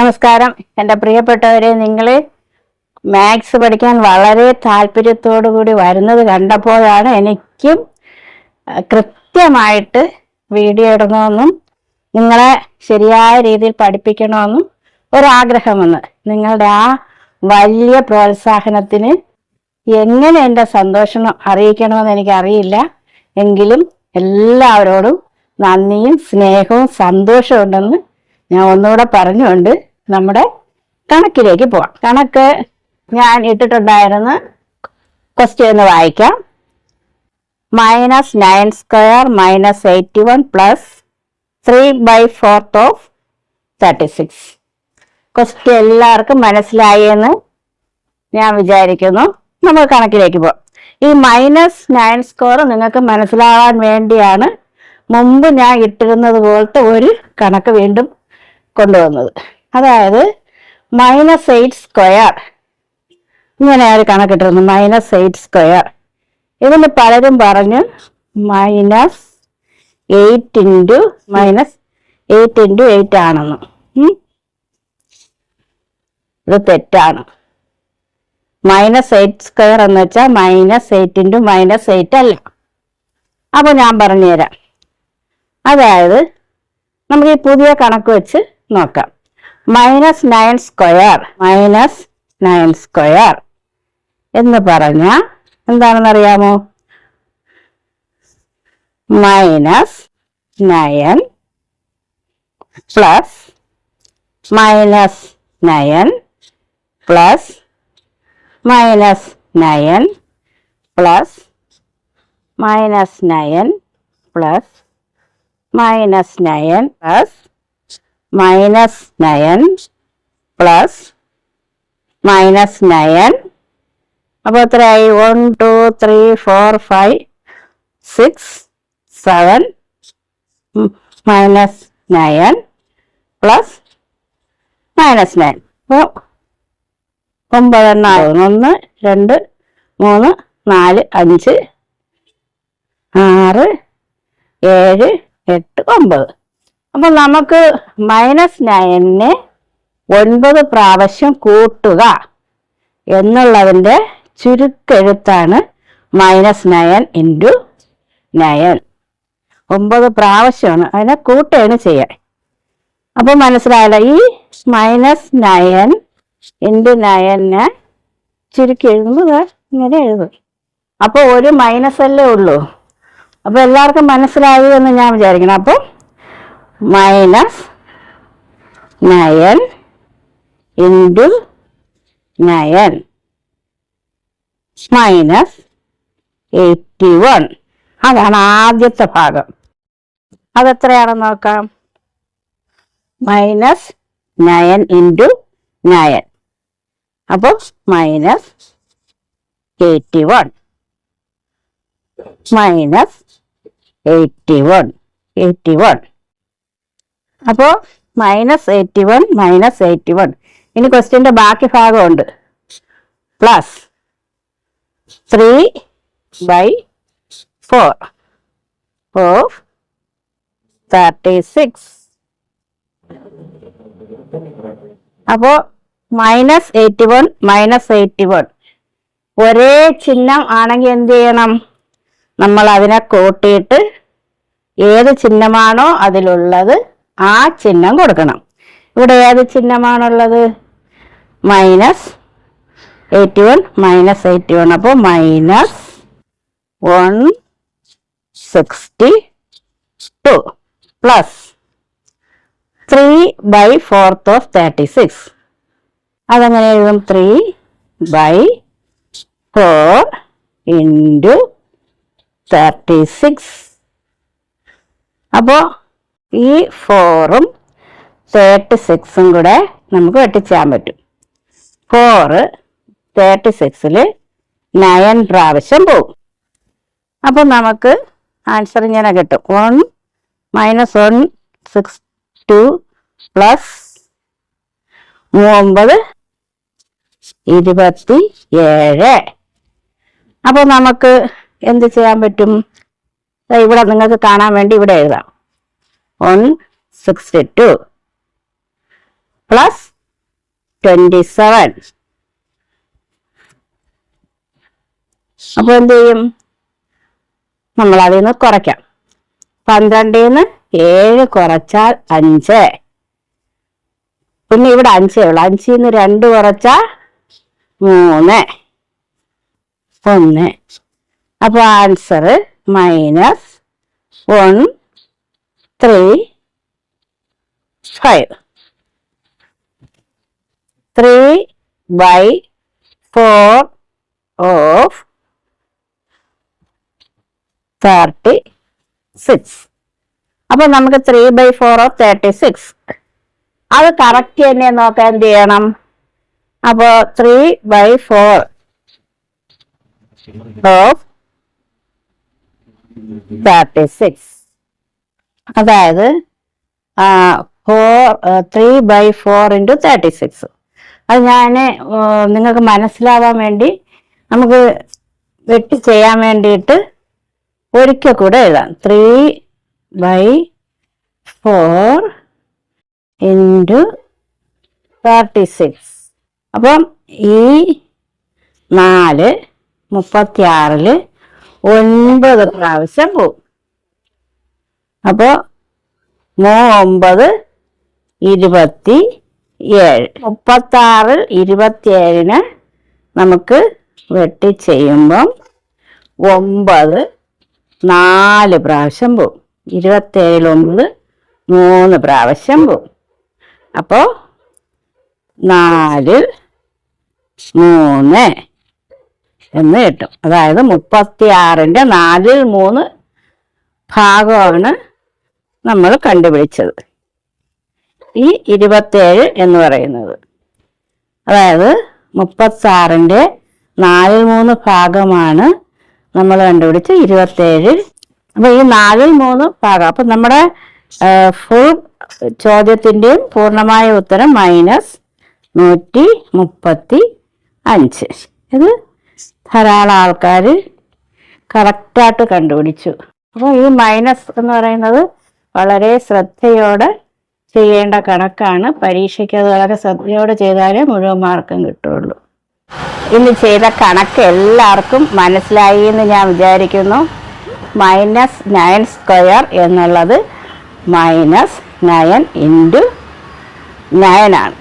നമസ്കാരം. എന്റെ പ്രിയപ്പെട്ടവരെ നിങ്ങൾ മാത്സ് പഠിക്കാൻ വളരെ കൂടി വരുന്നത് കണ്ടപ്പോഴാണ് എനിക്കും കൃത്യമായിട്ട് വീഡിയോ ഇടണമെന്നും നിങ്ങളെ ശരിയായ രീതിയിൽ പഠിപ്പിക്കണമെന്നും ഒരാഗ്രഹം വന്ന് നിങ്ങളുടെ ആ വലിയ പ്രോത്സാഹനത്തിന് എങ്ങനെ എന്റെ സന്തോഷം അറിയിക്കണമെന്ന് എനിക്കറിയില്ല. എങ്കിലും എല്ലാവരോടും നന്ദിയും സ്നേഹവും സന്തോഷവും ഉണ്ടെന്ന് ഞാൻ ഒന്നുകൂടെ പറഞ്ഞുകൊണ്ട് നമ്മുടെ കണക്കിലേക്ക് പോവാം. കണക്ക് ഞാൻ ഇട്ടിട്ടുണ്ടായിരുന്ന ക്വസ്റ്റ്യൻ ഒന്ന് വായിക്കാം. Minus nine square minus eighty one plus three by fourth of thirty six question എല്ലാവർക്കും മനസ്സിലായി എന്ന് ഞാൻ വിചാരിക്കുന്നു. നമ്മൾ കണക്കിലേക്ക് പോകാം ഈ മൈനസ് നയൻ സ്കോർ നിങ്ങൾക്ക് മനസ്സിലാവാൻ വേണ്ടിയാണ് മുമ്പ് ഞാൻ ഇട്ടിരുന്നത് പോലത്തെ ഒരു കണക്ക് വീണ്ടും കൊണ്ടുവന്നത്. അതായത് മൈനസ് എയ്റ്റ് സ്ക്വയർ ഇങ്ങനെ ഒരു കണക്കിട്ടിരുന്നു മൈനസ് എയ്റ്റ് സ്ക്വയർ ഇതിന് പലരും പറഞ്ഞു minus eight into minus eight into eight ആണെന്ന്. ഇത് തെറ്റാണ്. മൈനസ് എയ്റ്റ് സ്ക്വയർ എന്ന് വെച്ചാൽ minus eight into minus eight അല്ല. അപ്പൊ ഞാൻ പറഞ്ഞുതരാം. അതായത് നമുക്ക് ഈ പുതിയ കണക്ക് വെച്ച് നോക്കാം. Minus nine square minus nine square എന്ന് പറഞ്ഞ എന്താണെന്ന് അറിയാമോ minus nine plus minus nine plus minus nine plus minus nine plus minus nine plus minus nine plus minus nine അപ്പോൾ എത്രയായി? One two three four five six seven minus nine plus minus nine അപ്പോൾ ഒമ്പതെണ്ണം ആകുന്നു ഒന്ന് രണ്ട് മൂന്ന് നാല് അഞ്ച് ആറ് ഏഴ് എട്ട് ഒമ്പത്. അപ്പൊ നമുക്ക് മൈനസ് നയനെ ഒൻപത് പ്രാവശ്യം കൂട്ടുക എന്നുള്ളതിന്റെ ചുരുക്കെഴുത്താണ് മൈനസ് നയൻ ഇന്റു നയൻ ഒമ്പത് പ്രാവശ്യമാണ് അതിനെ കൂട്ടുകയാണ് ചെയ്യാൻ അപ്പൊ മനസ്സിലായല്ലോ ഈ മൈനസ് നയൻ ഇന്റു നയനെ ചുരുക്കി എഴുതുമ്പോൾ ഇങ്ങനെ എഴുതും. അപ്പോൾ ഒരു മൈനസ് അല്ലേ ഉള്ളൂ. അപ്പൊ എല്ലാവർക്കും മനസ്സിലായി എന്ന് ഞാൻ വിചാരിക്കണം അപ്പോൾ minus nine into nine. Minus eighty one. അതാണ് ആദ്യത്തെ ഭാഗം. അതെത്രയാണെന്ന് നോക്കാം? Minus nine into nine. അപ്പോൾ minus eighty one. Minus eighty one. Eighty one. അപ്പോൾ minus eighty one minus eighty one ഇനി ക്വസ്റ്റ്യന്റെ ബാക്കി ഭാഗമുണ്ട്. Plus three by four of thirty six അപ്പോൾ minus eighty one minus eighty one ഒരേ ചിഹ്നം ആണെങ്കിൽ എന്ത് ചെയ്യണം? നമ്മൾ അതിനെ കൂട്ടിയിട്ട് ഏത് ചിഹ്നമാണോ അതിലുള്ളത് ആ ചിഹ്നം കൊടുക്കണം. ഇവിടെ ഏത് ചിഹ്നമാണുള്ളത്? Minus eighty one minus eighty one. അപ്പോൾ minus one sixty two plus three by fourth of thirty six. അതെങ്ങനെ എഴുതും? Three by four into thirty six. അപ്പോൾ ഈ ഫോറും തേർട്ടി സിക്സും കൂടെ നമുക്ക് വെട്ടിച്ചാൻ പറ്റും. ഫോറ് തേർട്ടി സിക്സിൽ നയൻ പ്രാവശ്യം പോകും അപ്പം നമുക്ക് ആൻസർ ഇങ്ങനെ കിട്ടും. One minus one six two plus ഒമ്പത് ഇരുപത്തി ഏഴ് അപ്പോൾ നമുക്ക് എന്ത് ചെയ്യാൻ പറ്റും? ഇവിടെ നിങ്ങൾക്ക് കാണാൻ വേണ്ടി ഇവിടെ എഴുതാം. One sixty two plus twenty seven അപ്പൊ എന്ത് ചെയ്യും? നമ്മൾ അതിൽ നിന്ന് കുറയ്ക്കാം. പന്ത്രണ്ടിൽ നിന്ന് ഏഴ് കുറച്ചാൽ അഞ്ച്. പിന്നെ ഇവിടെ അഞ്ചേ ഉള്ളു. അഞ്ചിൽ നിന്ന് രണ്ട് കുറച്ചാൽ മൂന്ന്. ഒന്ന്. അപ്പൊ answer minus one three five. Three by four of thirty six. അപ്പൊ നമുക്ക് three by four of thirty six. അത് കറക്റ്റ് തന്നെ നോക്കാൻ എന്ത് ചെയ്യണം? അപ്പോ three by four of thirty six. അതായത് four three by four into thirty six അത് ഞാൻ നിങ്ങൾക്ക് മനസ്സിലാവാൻ വേണ്ടി നമുക്ക് വെട്ടി ചെയ്യാൻ വേണ്ടിയിട്ട് ഒരിക്കൽ കൂടെ എഴുതാം. Three by four into thirty six അപ്പം ഈ നാല് മുപ്പത്തിയാറിൽ ഒൻപത് പ്രാവശ്യം പോവും. അപ്പോൾ മൂ ഒമ്പത് ഇരുപത്തി ഏഴ്. മുപ്പത്താറിൽ ഇരുപത്തിയേഴിന് നമുക്ക് വെട്ടി ചെയ്യുമ്പം ഒമ്പത് നാല് പ്രാവശ്യം പോവും. ഇരുപത്തേഴിൽ ഒമ്പത് മൂന്ന് പ്രാവശ്യം പോവും. അപ്പോൾ നാലിൽ മൂന്ന് എന്ന് കിട്ടും. അതായത് മുപ്പത്തി ആറിന്റെ നാലിൽ മൂന്ന് ഭാഗമാണ് നമ്മൾ കണ്ടുപിടിച്ചത്. ഈ ഇരുപത്തേഴ് എന്ന് പറയുന്നത്. അതായത് മുപ്പത്താറിന്റെ നാലിൽ മൂന്ന് ഭാഗമാണ് നമ്മൾ കണ്ടുപിടിച്ച ഇരുപത്തേഴ് അപ്പൊ ഈ നാലിൽ മൂന്ന് ഭാഗം അപ്പൊ നമ്മുടെ ഫുൾ ചോദ്യത്തിന്റെയും പൂർണമായ ഉത്തരം മൈനസ് നൂറ്റി മുപ്പത്തി അഞ്ച്. ഇത് ധാരാളം ആൾക്കാർ കറക്റ്റായിട്ട് കണ്ടുപിടിച്ചു. അപ്പോൾ ഈ മൈനസ് എന്ന് പറയുന്നത് വളരെ ശ്രദ്ധയോടെ ചെയ്യേണ്ട കണക്കാണ്. പരീക്ഷയ്ക്ക് അത് വളരെ ശ്രദ്ധയോടെ ചെയ്താലേ മുഴുവൻ മാർക്കും കിട്ടുള്ളൂ. ഇന്ന് ചെയ്ത കണക്ക് എല്ലാവർക്കും മനസ്സിലായി എന്ന് ഞാൻ വിചാരിക്കുന്നു. മൈനസ് നയൻ സ്ക്വയർ എന്നുള്ളത് മൈനസ് നയൻ ഇന്റു നയനാണ്